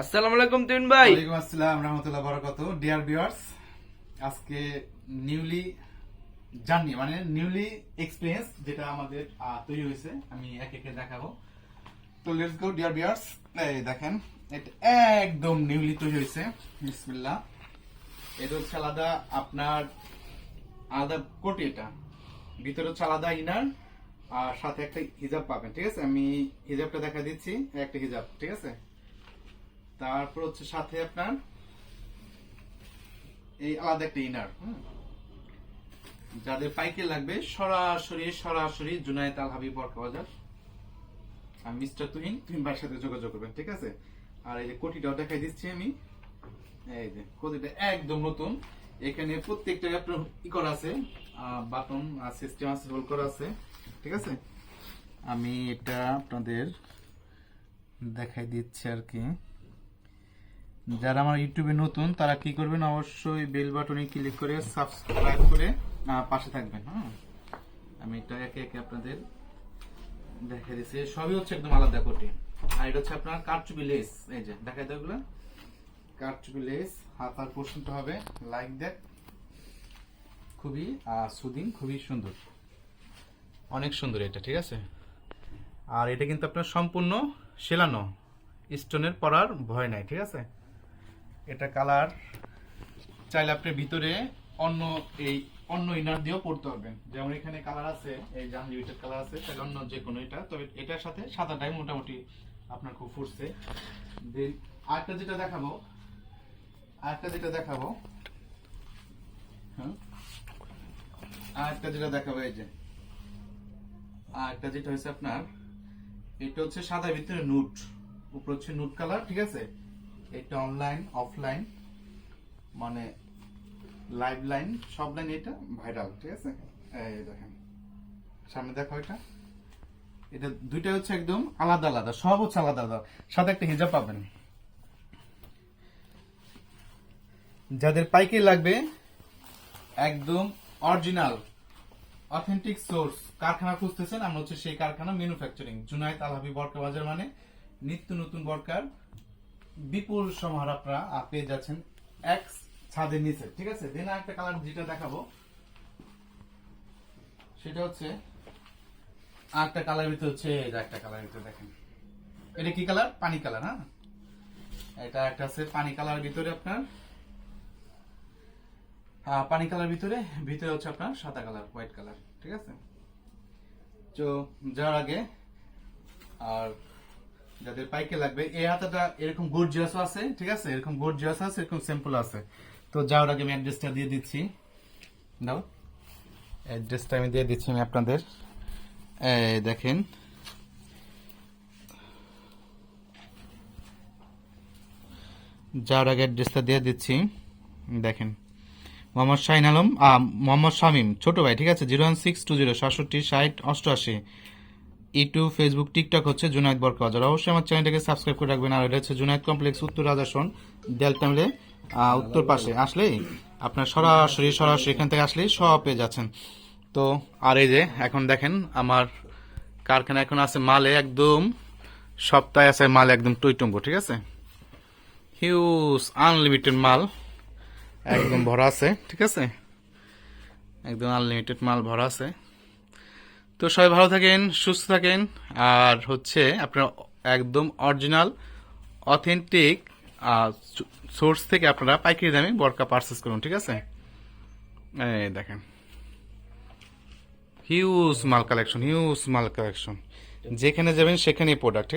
আসসালামু আলাইকুম তুমিন ভাই। ওয়ালাইকুম আসসালাম, রহমতুল্লাহ, বরকত। ডিয়ার ভিউয়ার্স আজকে নিউলি জার্নি মানে নিউলি এক্সপিরিয়েন্স যেটা আমাদের তৈরি হয়েছে, আমি এক একে দেখাবো। তো লেটস গো ডিয়ার ভিউয়ার্স এই দেখেন, এটা একদম নিউলি তৈরি হয়েছে। বিসমিল্লাহ। এটা হচ্ছে আলাদা আপনার, আলাদা কোটি এটা। ভিতরে হচ্ছে আলাদা ইনার আর সাথে একটা হিজাব পাবেন, ঠিক আছে? আমি হিজাবটা দেখা দিচ্ছি, একটা হিজাব, ঠিক আছে? তারপর হচ্ছে সাথে আপনার এই আলাদা একটা ইনার যাদের পাইকে লাগবে, সরাসরি সরাসরি জুনায়েত আল হাবিব বরকা বাজার। আর মিস্টার তুহিন তুহিন ভাইয়ের সাথে যোগাযোগ করবেন, ঠিক আছে? আর এই যে কোটিটাও দেখাই দিচ্ছি আমি। এই যে কোটিটা একদম নতুন। এখানে প্রত্যেকটা আপনার ই করা আছে বাটন সিস্টেম আছে হোল করা আছে, ঠিক আছে? আমি এটা আপনাদের দেখাই দিচ্ছি আর কি। যারা আমার ইউটিউবে নতুন, তারা কি করবেন? অবশ্যই বেল বাটনে ক্লিক করে সাবস্ক্রাইব করে পাশে থাকবেন হ্যাঁ? আমি এটা একে একে আপনাদের দেখে দিচ্ছি। সবই হচ্ছে একদম আলাদা কোটি। আর এটা হচ্ছে আপনার কারচুপি লেস। এই যে দেখা দাও এগুলো। কারচুপি লেস হাতার পোর্শনটা হবে। লাইক দ্যাট খুবই সুদিং খুবই সুন্দর। অনেক সুন্দর এটা, ঠিক আছে? আর এটা কিন্তু আপনার সম্পূর্ণ সেলানো। স্টোনের পরার ভয় নাই, ঠিক আছে? এটা কালার। চাইলে আপনি ভিতরে অন্য এই অন্য ইনার দিয়েও পড়তে পারবেন। যেমন এখানে কালার আছে, এই যে আনলিমিটেড কালার আছে, তাহলে অন্য যে কোনো এটা। তবে এটার সাথে সাদাটাই মোটামুটি আপনার খুব ফুটছে। দেন আরেকটা যেটা দেখাবো, আরেকটা যেটা দেখাবো হ্যাঁ আরেকটা যেটা দেখাবো, এই যে। আরেকটা যেটা হচ্ছে আপনার, এটা হচ্ছে সাদা ভিতরে নুট। উপর হচ্ছে নুট কালার, ঠিক আছে? এটা অনলাইন অফলাইন মানে লাইভ লাইন সব লাইন এটা ভাইরাল ঠিক আছে? দেখেন, সামনে দেখো এটা। এটা দুইটা হচ্ছে একদম আলাদা আলাদা, সব হচ্ছে আলাদা আলাদা। সাথে একটা হিজাব পাবেন। যাদের পাইকারি লাগবে, একদম অরিজিনাল অথেন্টিক সোর্স কারখানা খুঁজতেছেন, আমরা হচ্ছে সেই কারখানা ম্যানুফ্যাকচারিং জুনাইত আলহাবি বরকা বাজার মানে নিত্য নতুন বরকার বিপুল সমাহার আপনারা পেয়ে যাচ্ছেন এক ছাদের নিচে, ঠিক আছে? দেন একটা কালার যেটা দেখাবো, সেটা হচ্ছে একটা কালার ভিতরে হচ্ছে একটা কালার ভিতরে দেখেন। এটা কি কালার পানি কালার হ্যাঁ? এটা একটা আছে পানি কালার ভিতরে আপনার পানি কালার ভিতরে ভিতরে হচ্ছে আপনার সাদা কালার হোয়াইট কালার ঠিক আছে? তো যাওয়ার আগে, আর যাদের পাইকে লাগবে, এই হাতাটা এরকম গুড গর্জিয়াস আছে, ঠিক আছে? এরকম গুড গর্জিয়াস আছে, এরকম সিম্পল আছে। তো যাওয়ার আগে আমি অ্যাড্রেসটা দিয়ে দিচ্ছি। দাও। অ্যাড্রেসটা আমি দিয়ে দিচ্ছি আমি আপনাদের। দেখেন। যাওয়ার আগে অ্যাড্রেসটা দিয়ে দিচ্ছি। দেখেন। মোহাম্মদ শাহিন আলম মোহাম্মদ শামিম, ছোট ভাই, ঠিক আছে? Zero one six two zero, সাতষট্টি, ষাট, অষ্টআশি। ইউটিউব ফেসবুক টিকটক হচ্ছে জুনাইদ বরকা বাজার অবশ্যই আমার চ্যানেলটাকে সাবস্ক্রাইব করে রাখবেন। আর এটা হচ্ছে জুনাইদ কমপ্লেক্স উত্তর রাজাসন দেলটামলে উত্তর পাশে। আসলেই আপনার সরাসরি সরাসরি এখান থেকে আসলেই সব পেয়ে যাচ্ছেন। তো, আর এই যে, এখন দেখেন আমার কারখানা এখন আছে মালে একদম, সপ্তাহে আছে মাল একদম টইটম্ব, ঠিক আছে? হিউজ আনলিমিটেড মাল একদম ভরা আছে, ঠিক আছে? একদম আনলিমিটেড মাল ভরা আছে। তো সবাই ভালো থাকেন, সুস্থ থাকেন। আর হচ্ছে আপনার একদম অরিজিনাল অথেন্টিক সোর্স থেকে আপনারা পাইকারি দামে বরকা পারচেস করুন, ঠিক আছে? দেখেন। হিউজ মাল কালেকশন হিউজ মাল কালেকশন যেখানে যাবেন সেখানেই প্রোডাক্ট